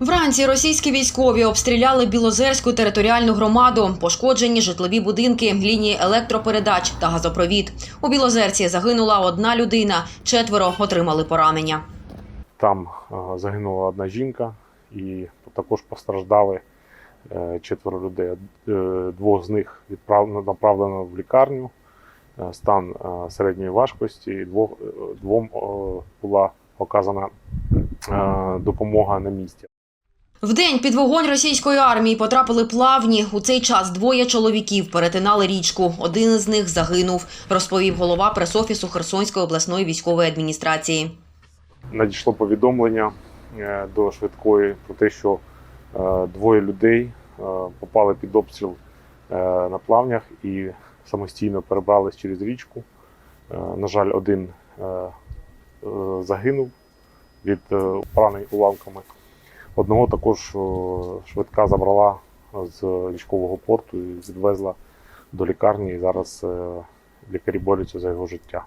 Вранці російські військові обстріляли Білозерську територіальну громаду, пошкоджені житлові будинки, лінії електропередач та газопровід. У Білозерці загинула одна людина, четверо отримали поранення. Там е, загинула одна жінка, і також постраждали е, четверо людей. Е, Двох з них направлено в лікарню. Стан середньої важкості. Двох, двом була оказана допомога на місці. Вдень під вогонь російської армії потрапили плавні. У цей час двоє чоловіків перетинали річку. Один із них загинув, розповів голова пресофісу Херсонської обласної військової адміністрації. Надійшло повідомлення е, до швидкої про те, що е, двоє людей е, попали під обстріл на плавнях і самостійно перебрались через річку. На жаль, один загинув від поранень уламками. Одного також е, швидка забрала з річкового порту і відвезла до лікарні. І зараз е, лікарі борються за його життя.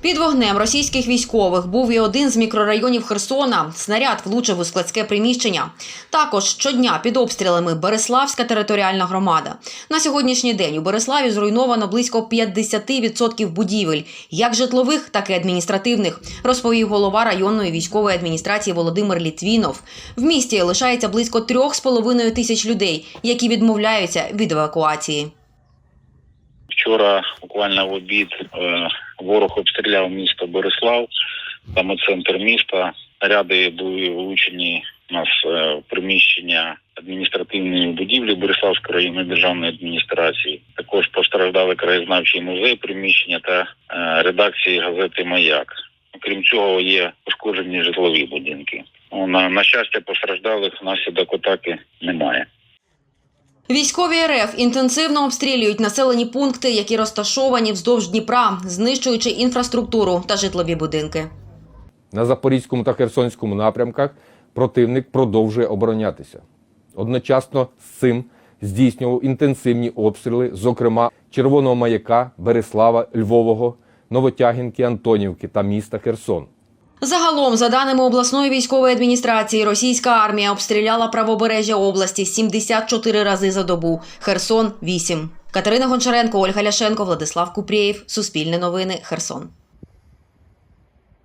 Під вогнем російських військових був і один з мікрорайонів Херсона. Снаряд влучив у складське приміщення. Також щодня під обстрілами Береславська територіальна громада. На сьогоднішній день у Береславі зруйновано близько 50% будівель, як житлових, так і адміністративних, розповів голова районної військової адміністрації Володимир Літвінов. В місті лишається близько 3,5 тисяч людей, які відмовляються від евакуації. Вчора буквально в обід е, ворог обстріляв місто Борислав, саме центр міста. Ряди були влучені у нас е, в приміщення адміністративної будівлі Бориславської районної державної адміністрації. Також постраждали краєзнавчий музей, приміщення та е, редакції газети Маяк. Крім цього, є пошкоджені житлові будинки. На, на щастя, постраждалих внаслідок атаки немає. Військові РФ інтенсивно обстрілюють населені пункти, які розташовані вздовж Дніпра, знищуючи інфраструктуру та житлові будинки. На Запорізькому та Херсонському напрямках противник продовжує оборонятися. Одночасно з цим здійснював інтенсивні обстріли, зокрема Червоного маяка, Береслава, Львового, Новотягінки, Антонівки та міста Херсон. Загалом, за даними обласної військової адміністрації, російська армія обстріляла правобережжя області 74 рази за добу. Херсон 8. Катерина Гончаренко, Ольга Ляшенко, Владислав Купрєєв. Суспільне новини. Херсон.